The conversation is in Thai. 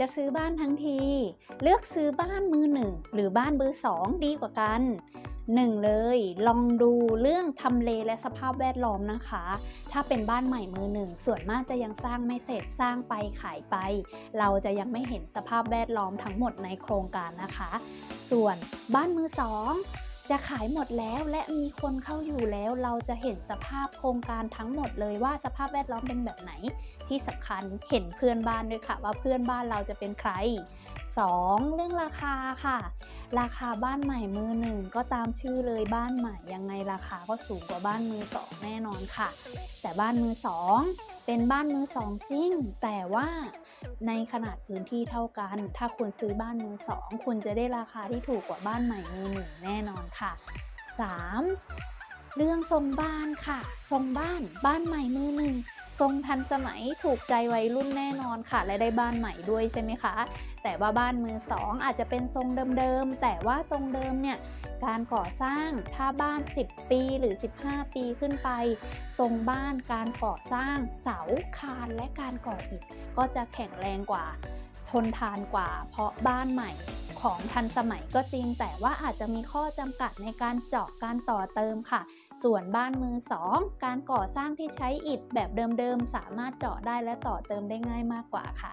จะซื้อบ้านทั้งที เลือกซื้อบ้านมือหนึ่งหรือบ้านมือสองดีกว่ากันหนึ่งเลยลองดูเรื่องทำเลและสภาพแวดล้อมนะคะ ถ้าเป็นบ้านใหม่มือหนึ่งส่วนมากจะยังสร้างไม่เสร็จสร้างไปขายไป เราจะยังไม่เห็นสภาพแวดล้อมทั้งหมดในโครงการนะคะ ส่วนบ้านมือสอง จะขายหมดแล้วและมีคนเข้าอยู่แล้ว เราจะเห็นสภาพโครงการทั้งหมดเลยว่าสภาพแวดล้อมเป็นแบบไหน ที่สำคัญเห็นเพื่อนบ้านด้วยค่ะ ว่าเพื่อนบ้านเราจะเป็นใคร 2. เรื่องราคาค่ะ ราคาบ้านใหม่มือหนึ่งก็ตามชื่อเลยบ้านใหม่ยังไงราคาก็สูงกว่าบ้านมือสองแน่นอนค่ะ แต่บ้านมือสอง เป็นบ้านมือสองจริง แต่ว่าในขนาดพื้นที่เท่ากัน ถ้าคุณซื้อบ้านมือสองคุณจะได้ราคาที่ถูกกว่าบ้านใหม่มือหนึ่งแน่นอนค่ะ 3. เรื่องทรงบ้านค่ะ ทรงบ้านบ้านใหม่มือหนึ่งทรงทันสมัยถูกใจวัยรุ่นแน่นอนค่ะ และได้บ้านใหม่ด้วยใช่ไหมคะ แต่ว่าบ้านมือสองอาจจะเป็นทรงเดิมๆแต่ว่าทรงเดิมเนี่ย การก่อสร้างถ้าบ้าน 10 ปีหรือ 15 ปีขึ้นไป ทรงบ้านการก่อสร้างเสาคานและการก่ออิฐก็จะแข็งแรงกว่า ทนทานกว่า เพราะบ้านใหม่ของทันสมัยก็จริง แต่ว่าอาจจะมีข้อจำกัดในการเจาะการต่อเติมค่ะ ส่วนบ้านมือสองการก่อสร้างที่ใช้อิฐแบบเดิมๆ สามารถเจาะได้และต่อเติมได้ง่ายมากกว่าค่ะ